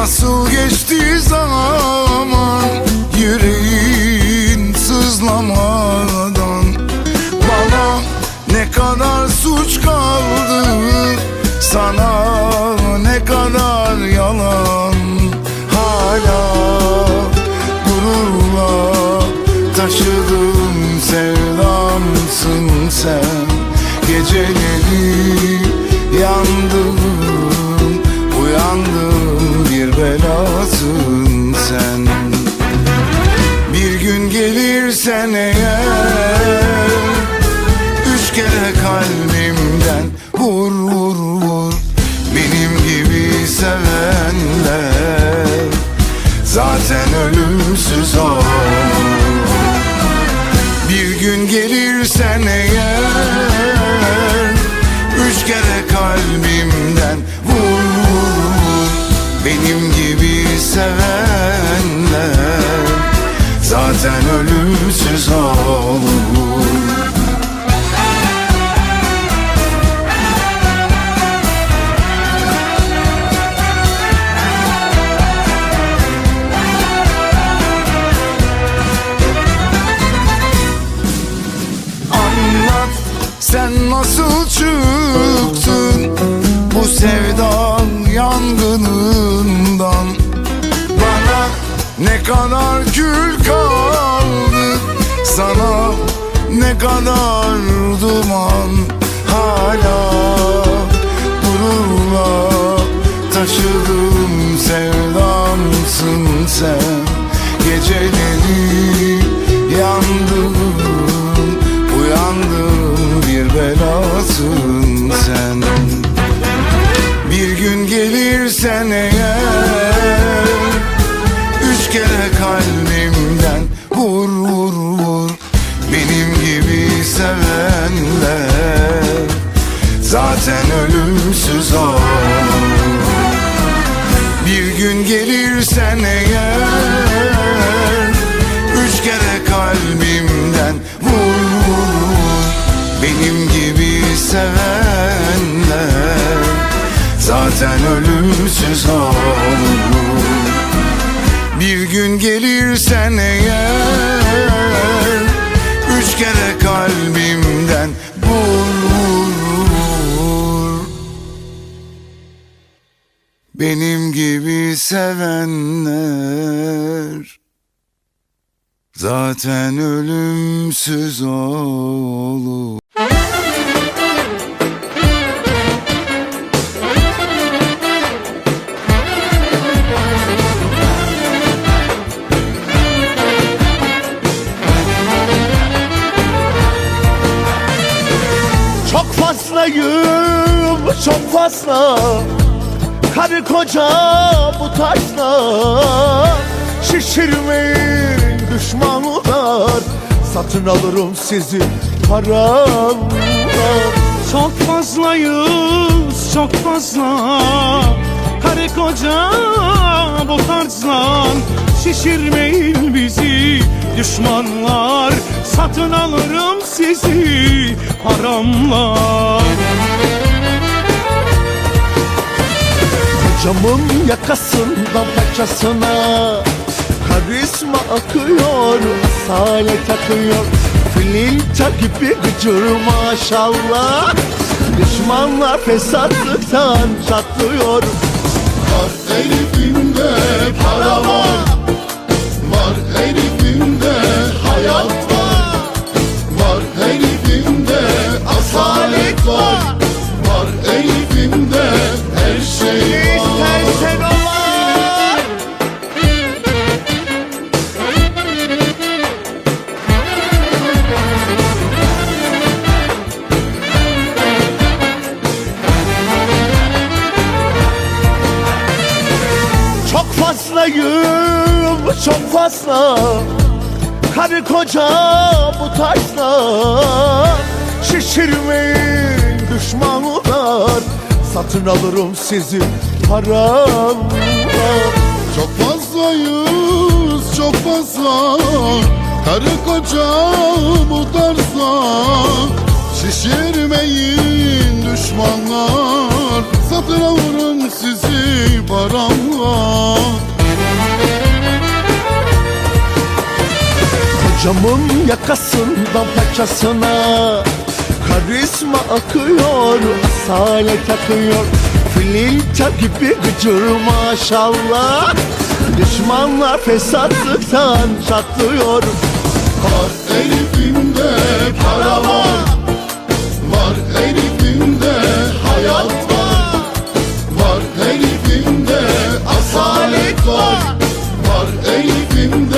Nasıl geçti zaman? Yüreğin sızlamadan. Bana ne kadar suç kaldı? Sana ne kadar yalan? Hala gururla taşıdığım sevdamsın sen. Geceleri yandım Uyandım bir belasın sen. Bir gün gelirsen eğer Üç kere kalbimden vur vur vur. Benim gibi sevenler Zaten ölümsüz olur Benim gibi sevenler Zaten ölümsüz olur. Sen nasıl çıktın Bu sevda yangınından. Bana ne kadar kül kaldı Sana ne kadar duman. Hala gururla taşıdığım sevdamsın sen. Geceleri yandım eğer Üç kere kalbimden vur vur vur. Benim gibi sevenler Zaten ölümsüz olur. Bir gün gelirsen eğer Üç kere benim gibi sevenler. Zaten ölümsüz olur. Çok fazlayım, çok fazla Karı koca bu taşla Şişirmeyin düşmanlar Satın alırım sizi paramla. Çok fazlayız çok fazla. Karı koca bu tarzdan Şişirmeyin bizi düşmanlar. Satın alırım sizi paramla Camın yakasından paçasına Karizma akıyor, asalet akıyor Filinta gibi gıcır maşallah. Düşmanlar fesatlıktan çatlıyor. Var herifinde Çok fazlayım, çok fazla. Karı koca bu taşla Şişirmeyin düşmanlar. Satın alırım sizi paramla. Çok fazlayız çok fazla. Karı koca bu tarzda Şişirmeyin düşmanlar. Satın vurun sizi paramla. Kocamın yakasından paçasına Karizma akıyor, asalet akıyor Filinta gibi gıcır maşallah Düşmanlar fesatlıktan çatlıyor. Var herifinde para var Var herifinde hayat elimde